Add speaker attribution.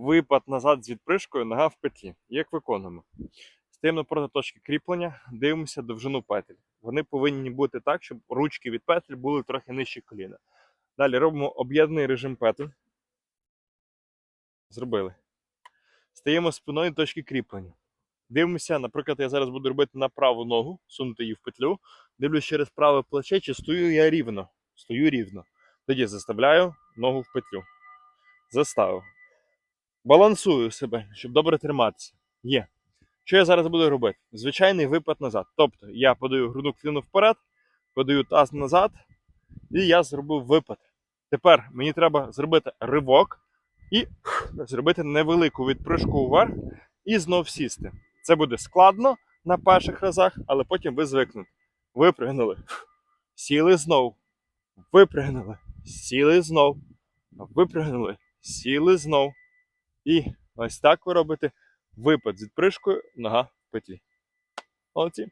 Speaker 1: випад назад з відпришкою, нога в петлі. Як виконуємо? Стаємо напроти точки кріплення, дивимося довжину петель. Вони повинні бути так, щоб ручки від петель були трохи нижче коліна. Далі робимо об'єднаний режим петель. Зробили. Стаємо спиною точки кріплення. Дивимося, наприклад, я зараз буду робити на праву ногу, сунути її в петлю. Дивлюсь через праве плече, чи стою я рівно. Стою рівно. Тоді заставляю ногу в петлю. Заставив. Балансую себе, щоб добре триматися. Є. Що я зараз буду робити? Звичайний випад назад. Тобто я подаю грудну кліну вперед, подаю таз назад, і я зробив випад. Тепер мені треба зробити ривок і зробити невелику відпрыжку вверх і знов сісти. Це буде складно на перших разах, але потім ви звикнете. Випригнули, сіли знов, випригнули, сіли знов, випригнули, сіли знов. І ось так ви робите випад з відпришкою, нога в петлі. Молодці.